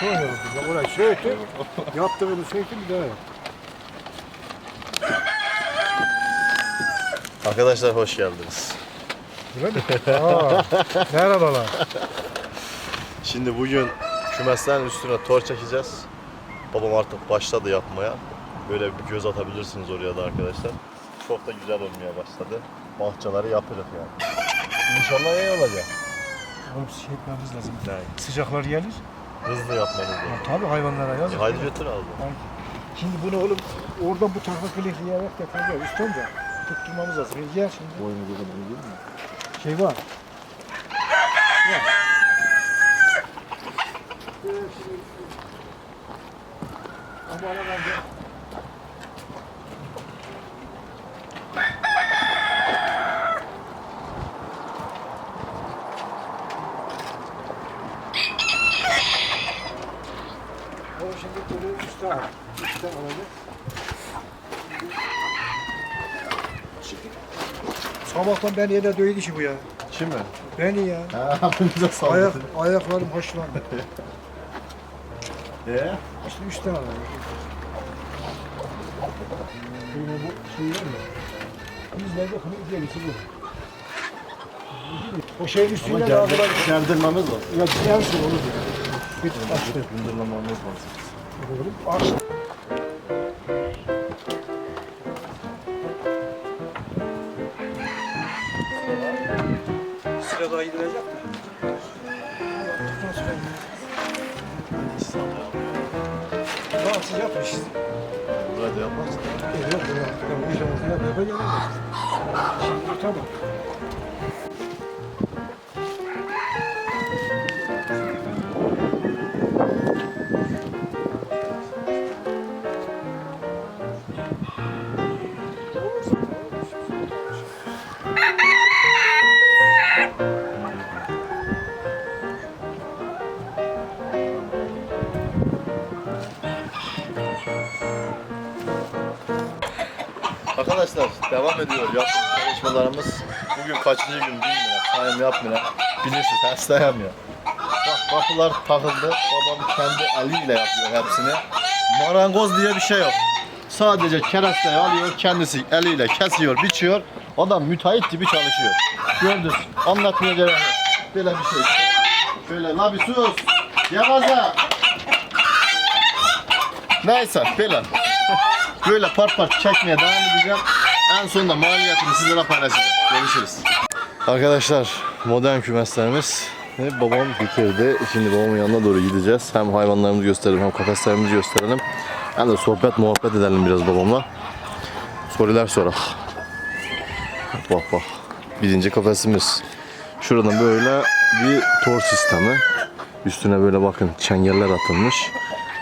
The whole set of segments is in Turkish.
Sonra yaptım. Ya Orayı söktüm. Yaptığımı söktüm bir daha yaptım. Arkadaşlar hoş geldiniz. Öyle mi? Aa, merhabalar. Şimdi bugün kümeslerin üstüne tor çekeceğiz. Babam artık başladı yapmaya. Böyle bir göz atabilirsiniz oraya da arkadaşlar. Çok da güzel olmaya başladı. Bahçeleri yapırız yani. İnşallah iyi olacak. Oğlum şey yapmamız lazım. Ne? Sıcaklar gelir. Hızlı yapmamız Ya, lazım. tabii hayvanlara E, yazık. haydi götür abi. Şimdi bunu oğlum oradan bu tarafa kilitleyerek yapacağız. Üstten de tutturmamız lazım. Gel şimdi. Boynu gözünü değil mi? Şey var. Gel. Ama ana bence. O şimdi böyle üstte al. Üstte alacak. Şimdi sabahtan ben yine dövdü işi bu ya. Kim mi? Beni ya. Ha, bize Ayak, salladı. ayaklarım hoşlandı. Ee? İşte üç tane. Şimdi bu şey var ya. Bizlerde bunun gerisi bu. O şeyin üstünde daha kolay. gerdirmemiz lazım. Ya onu diyor. Bir açtı. Gündürlememiz lazım. Açtı. Sıra daha gidilecek mi? Yaptıktan sonra daha sıcakmış. Burada yapmazsın. Yok yok. Bu ortaya böyle gelemez. Şimdi tamam. Arkadaşlar devam ediyor yaptığımız çalışmalarımız. Bugün kaçıncı gün bilmiyorum. Sayım yapmıyor. Bilirsiniz hastayım ya. Bak kapılar takıldı. Babam kendi eliyle yapıyor hepsini. Marangoz diye bir şey yok. Sadece keresteyi alıyor kendisi eliyle kesiyor, biçiyor. Adam müteahhit gibi çalışıyor. Gördünüz. Anlatmaya gerek yok. Böyle bir şey. Şöyle la bir sus. Yavaza. Neyse böyle. Böyle part part çekmeye devam edeceğim. En sonunda maliyetini sizlere paylaşacağım. Görüşürüz. Arkadaşlar modern kümeslerimiz ve babam bitirdi. Şimdi babamın yanına doğru gideceğiz. Hem hayvanlarımızı gösterelim hem kafeslerimizi gösterelim. Hem de sohbet muhabbet edelim biraz babamla. Sorular sorak. Bak bak. Birinci kafesimiz. Şuradan böyle bir tor sistemi. Üstüne böyle bakın çengeller atılmış.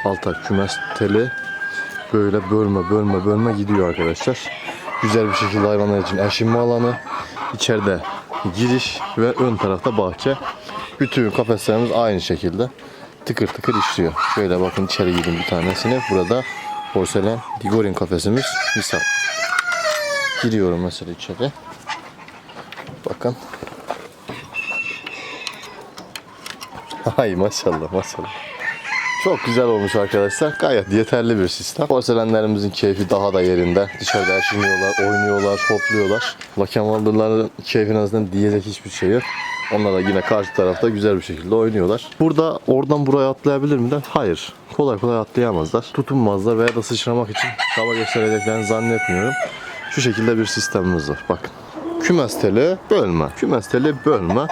Alta kümes teli böyle bölme bölme bölme gidiyor arkadaşlar. Güzel bir şekilde hayvanlar için eşinme alanı. içeride giriş ve ön tarafta bahçe. Bütün kafeslerimiz aynı şekilde tıkır tıkır işliyor. Şöyle bakın içeri girdim bir tanesine. Burada porselen Digorin kafesimiz misal. Giriyorum mesela içeri. Bakın. Ay maşallah maşallah. Çok güzel olmuş arkadaşlar. Gayet yeterli bir sistem. Porselenlerimizin keyfi daha da yerinde. Dışarıda eşiniyorlar, oynuyorlar, hopluyorlar. Lakemallıların keyfine azından diyecek hiçbir şey yok. Onlar da yine karşı tarafta güzel bir şekilde oynuyorlar. Burada oradan buraya atlayabilir mi de? Hayır. Kolay kolay atlayamazlar. Tutunmazlar veya da sıçramak için çaba göstereceklerini zannetmiyorum. Şu şekilde bir sistemimiz var. Bakın. Kümes teli bölme. Kümes teli bölme.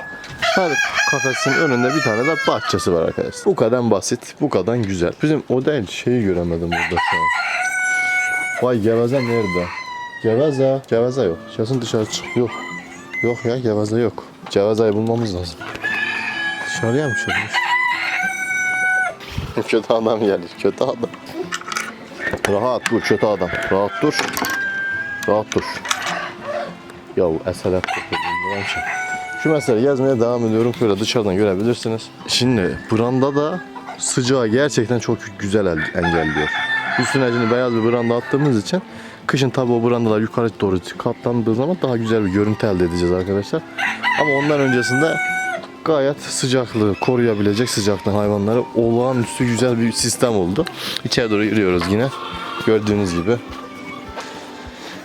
Her kafesin önünde bir tane de bahçesi var arkadaşlar. Bu kadar basit, bu kadar güzel. Bizim o değil şeyi göremedim burada şu an. Vay geveze nerede? Geveze. Geveze yok. Kesin dışarı çık. Yok. Yok ya geveze yok. Gevezeyi bulmamız lazım. Dışarıya mı çıkmış? kötü adam gelir. Kötü adam. Rahat dur kötü adam. Rahat dur. Rahat dur. Ya esaret kokuyor. Şu meseleyi yazmaya devam ediyorum. Şöyle dışarıdan görebilirsiniz. Şimdi branda da sıcağı gerçekten çok güzel el- engelliyor. Üstüne şimdi beyaz bir branda attığımız için kışın tabi o brandalar yukarı doğru katlandığı zaman daha güzel bir görüntü elde edeceğiz arkadaşlar. Ama ondan öncesinde gayet sıcaklığı koruyabilecek sıcaktan hayvanları olağanüstü güzel bir sistem oldu. İçeri doğru yürüyoruz yine. Gördüğünüz gibi.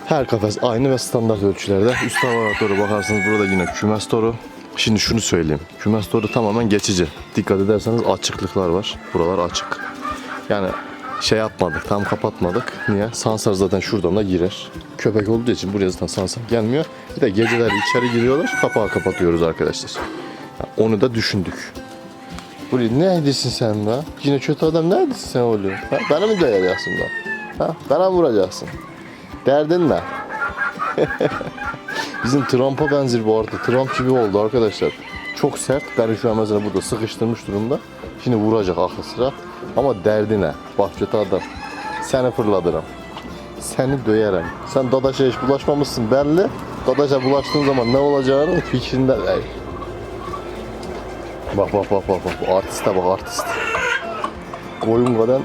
Her kafes aynı ve standart ölçülerde. Üst tavana doğru bakarsanız burada yine kümes toru. Şimdi şunu söyleyeyim. Kümes toru tamamen geçici. Dikkat ederseniz açıklıklar var. Buralar açık. Yani şey yapmadık, tam kapatmadık. Niye? Sansar zaten şuradan da girer. Köpek olduğu için buraya zaten sansar gelmiyor. Bir de geceleri içeri giriyorlar, kapağı kapatıyoruz arkadaşlar. Ya Onu da düşündük. Buraya neredesin sen be? Yine kötü adam neredesin sen oğlum? Ha? Bana mı dayayacaksın be? Ha? Bana mı vuracaksın? Derdin ne? Bizim Trump'a benzer bu arada. Trump gibi oldu arkadaşlar. Çok sert. Ben şu an mesela burada sıkıştırmış durumda. Şimdi vuracak aklı sıra. Ama derdi ne? Bak kötü adam. Seni fırladırım. Seni döyerim. Sen Dadaş'a hiç bulaşmamışsın belli. Dadaş'a bulaştığın zaman ne olacağını fikrinde değil. Bak bak bak bak bak. Artiste bak artist. Oyun kadar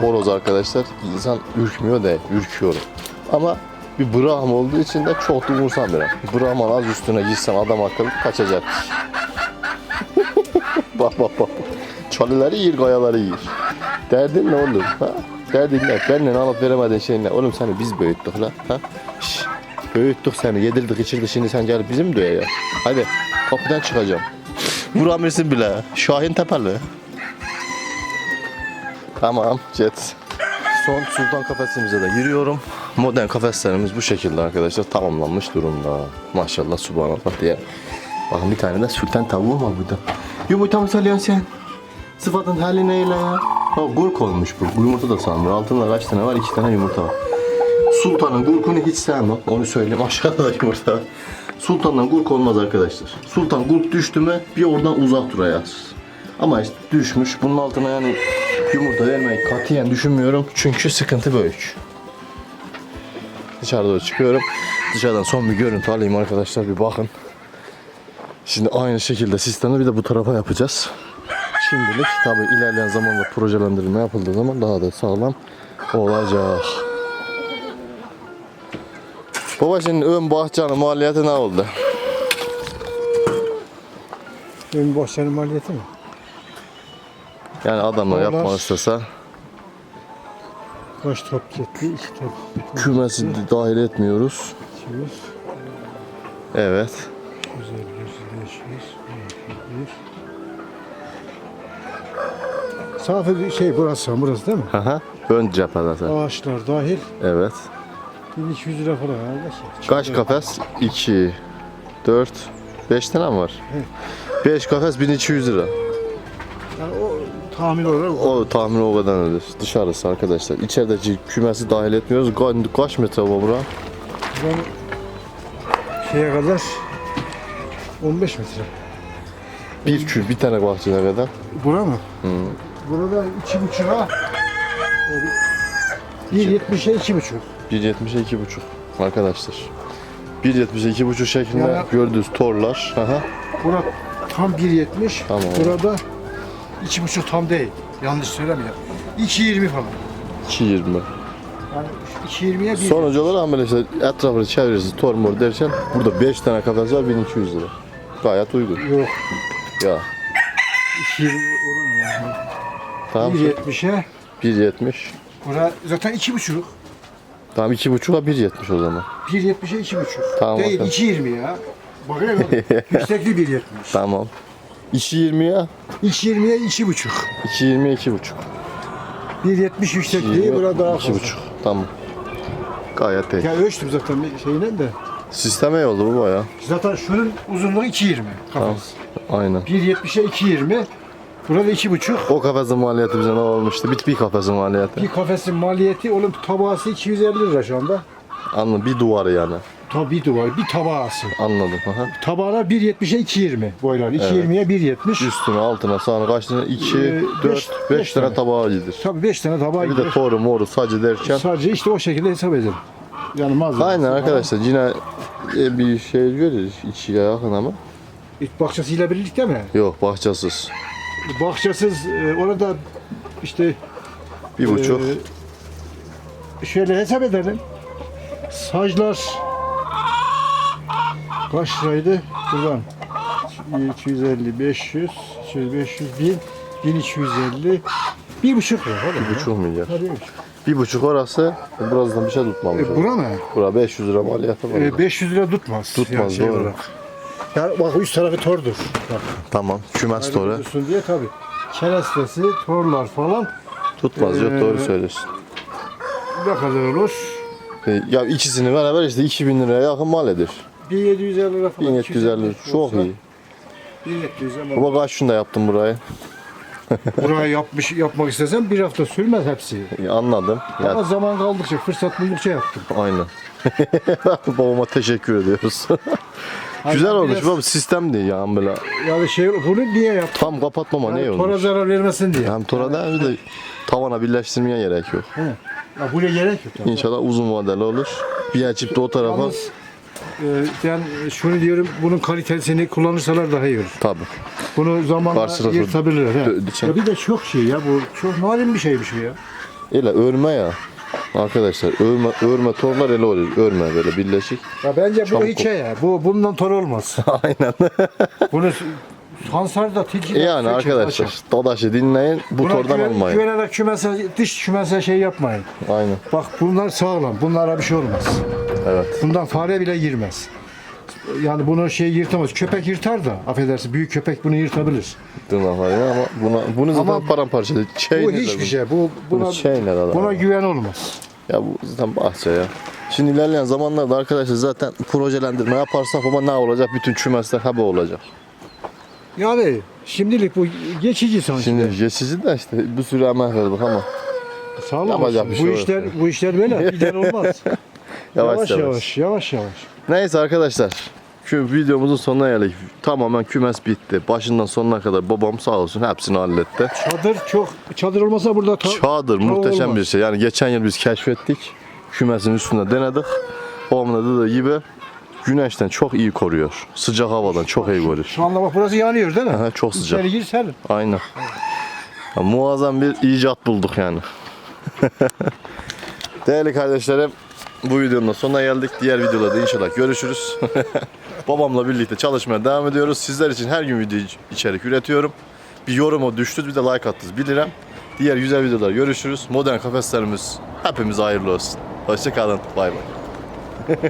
horoz arkadaşlar. İnsan ürkmüyor değil. Ürküyorum. Ama bir Brahma olduğu için de çok da umursamıyorum. Brahman az üstüne gitsem adam akıllı kaçacak. bak bak bak. Çalıları yiyir, kayaları yiyir. Derdin ne oğlum? Ha? Derdin ne? Benden alıp veremediğin şey ne? Oğlum seni biz büyüttük la. Ha? Şş, büyüttük seni, yedirdik içirdik şimdi sen gelip bizim mi dövüyor? Hadi kapıdan çıkacağım. Vuramırsın bile. Şahin Tepeli. Tamam, jet. Son sultan kafesimize de giriyorum. Modern kafeslerimiz bu şekilde arkadaşlar tamamlanmış durumda. Maşallah subhanallah diye. Bakın bir tane de sultan tavuğu var burada. Yumurta mı salıyorsun sen? Sıfatın hali neyle ya? Ha gurk olmuş bu. Yumurta da sanmıyor. Altında kaç tane var? İki tane yumurta var. Sultanın gurkunu hiç sevmem. Onu söyleyeyim. Aşağıda da yumurta var. Sultandan gurk olmaz arkadaşlar. Sultan gurk düştü mü bir oradan uzak durayız. Ama işte düşmüş. Bunun altına yani yumurta vermeyi katiyen düşünmüyorum. Çünkü sıkıntı büyük. Dışarıda doğru çıkıyorum. Dışarıdan son bir görüntü alayım arkadaşlar bir bakın. Şimdi aynı şekilde sistemi bir de bu tarafa yapacağız. Şimdilik tabi ilerleyen zamanda projelendirme yapıldığı zaman daha da sağlam olacak. Baba şimdi ön bahçenin maliyeti ne oldu? Ön bahçenin maliyeti mi? Yani adamlar Dolar. yapmak istese Kaç top gitti? İki top. kümesi dahil etmiyoruz. 200, Evet. 150, 500, 1. Safi bir şey burası, burası değil mi? Aha. Ön cephe zaten. Ağaçlar dahil Evet. 1200 lira falan. Kaç kafes? 2, 4, 5 tane mi var? 5 kafes 1200 lira. Yani o tahmin olarak o. O tahmin o kadar öder. Dışarısı arkadaşlar. İçerideki kümesi dahil etmiyoruz. Ka- Kaç metre bu bura? Ben şeye kadar 15 metre. Bir kül, bir tane bahçene kadar. Bura mı? Burada iki buçuğa 1.70'e iki buçuk. 1.70'e 2.5 arkadaşlar. 1.70'e 2.5 şeklinde Yani- gördüğünüz torlar. Aha. Bura tam 1.70. Tamam. Burada iki buçuk tam değil. Yanlış söylemiyorum. 2.20 falan. 2.20. Yani 2.20'ye 1. Sonuç olarak böyle işte etrafını çeviririz tor mor derken burada 5 tane kafes var 1200 lira. Gayet uygun. Yok. Ya 2.20 olur mu yani? tamam. 1.70'e 1.70. Bura zaten iki buçuk. Tamam 2.5'a 1.70 o zaman. 1.70'e iki buçuk. Tamam, Değil bakalım. 2.20 ya. Bakayım. Yüksekliği 1.70. Tamam. 2.20'ye 2.20'ye iki buçuk. 2.20'ye 2.5. 1.70 yüksekliği burada daha fazla. 2.5. Tamam. Gayet iyi. Ya ölçtüm zaten bir şeyle de. Sisteme iyi oldu baba ya. Zaten şunun uzunluğu 2.20 Tamam. kafası. Aynen. 1.70'e 2.20. Burada 2.5. O kafesin maliyeti bize ne olmuştu? Bir, bir kafesin maliyeti. Bir kafesin maliyeti onun tabağası 250 lira şu anda. Anladım. Bir duvarı yani. Tabii bir duvar, bir tabağası. Anladım. Aha. Tabağlar 1.70'e 2.20 boylar. 2.20'ye 1.70. Üstüne altına sağına kaç tane? 2, Ee, 4, beş- 5 beş tane tane. tabağı yedir. Tabii 5 tane tabağa Bir de gidiyor. toru moru sacı derken. Sadece işte o şekilde hesap edin. Yani malzeme. Aynen arkadaşlar yine e, bir şey görürüz. İçiye yakın ama. İlk bahçesiyle birlikte mi? Yok bahçesiz. Bahçesiz e, orada işte Bir buçuk. e, şöyle hesap edelim. Saclar kaç liraydı? Buradan 250, 500, şey 500, 1000, 1250, bir buçuk lira. Bir buçuk milyar. Tabii. Bir buçuk orası, burasından bir şey tutmamış. E, bura mı? Bura 500 lira maliyeti var. E, 500 lira tutmaz. Tutmaz, şey doğru. olarak. Ya bak üst tarafı tordur. Bak. Tamam, kümes toru. dursun diye tabii. Kerestesi, torlar falan Tutmaz, yok Ee, doğru söylüyorsun. ne kadar olur? E, Ya ikisini beraber işte 2000 liraya yakın mal eder. 1750 lira falan. 1750 lira, çok iyi. 1700 ama Ama kaç şunda yaptım burayı? burayı yapmış yapmak istesem bir hafta sürmez hepsi. Ya Anladım. Ya, Ama zaman kaldıkça, fırsat buldukça yaptım. aynen. Babama teşekkür ediyoruz. Güzel Aynen, olmuş biraz- baba sistem değil ya böyle. Yani şey bunu niye yaptım? Tam kapatmama ne Yani tora olmuş? zarar vermesin diye. Hem tora da de tavana birleştirmeye gerek yok. He. Ya buraya gerek yok. tabii. İnşallah uzun vadeli olur. Bir açıp da o tarafa Yalnız e, ben şunu diyorum, bunun kalitesini kullanırsalar daha iyi olur. tabi. Bunu zamanla Karşılıklı yırtabilirler. he. dö- dikey. Ya bir de çok şey ya bu, çok narin bir şeymiş bu ya. Öyle örme ya. Arkadaşlar örme, örme torlar ele olur. Örme böyle birleşik. Ya bence bu Çabuk hikaye. Bu bundan tor olmaz. Aynen. Bunu Hansar'da tilki yani arkadaşlar Dadaş'ı dinleyin. Bu tordan almayın. güvenerek kümese, dış kümese şey yapmayın. Aynen. Bak bunlar sağlam. Bunlara bir şey olmaz. Evet. Bundan fare bile girmez. Yani bunu şey yırtamaz. Köpek yırtar da affedersin. Büyük köpek bunu yırtabilir. Tırnaklarıyla ama buna, bunu zaten Ama paramparça. Şey bu hiçbir şey. Bu Bunu buna, şey nedir adam? buna güven olmaz. Ya bu zaten bahçe ya. Şimdi ilerleyen zamanlarda arkadaşlar zaten projelendirme yaparsak ama ne olacak? Bütün kümesler haber olacak. Yani şimdilik bu geçici sanki. Şimdi geçici de işte bir sürü emek verdik ama Sağlam yapacak olsun. bir şey bu yok. işler bu işler böyle. Gider olmaz. yavaş yavaş, yavaş. yavaş yavaş. Neyse arkadaşlar. Şu videomuzun sonuna geldik. Tamamen kümes bitti. Başından sonuna kadar babam sağ olsun hepsini halletti. Çadır çok çadır olmasa burada ta- Çadır muhteşem olmaz. bir şey. Yani geçen yıl biz keşfettik. Kümesin üstünde denedik. Babamın da dediği gibi güneşten çok iyi koruyor. Sıcak havadan çok iyi koruyor. Şu anda bak burası yanıyor değil mi? Aha, çok sıcak. İçeri gir serin. Aynen. Ya, muazzam bir icat bulduk yani. Değerli kardeşlerim, bu videonun da sonuna geldik. Diğer videolarda inşallah görüşürüz. Babamla birlikte çalışmaya devam ediyoruz. Sizler için her gün video içerik üretiyorum. Bir yoruma düştünüz, bir de like attınız bilirim. Diğer güzel videolar görüşürüz. Modern kafeslerimiz hepimiz hayırlı olsun. Hoşçakalın. Bay bay.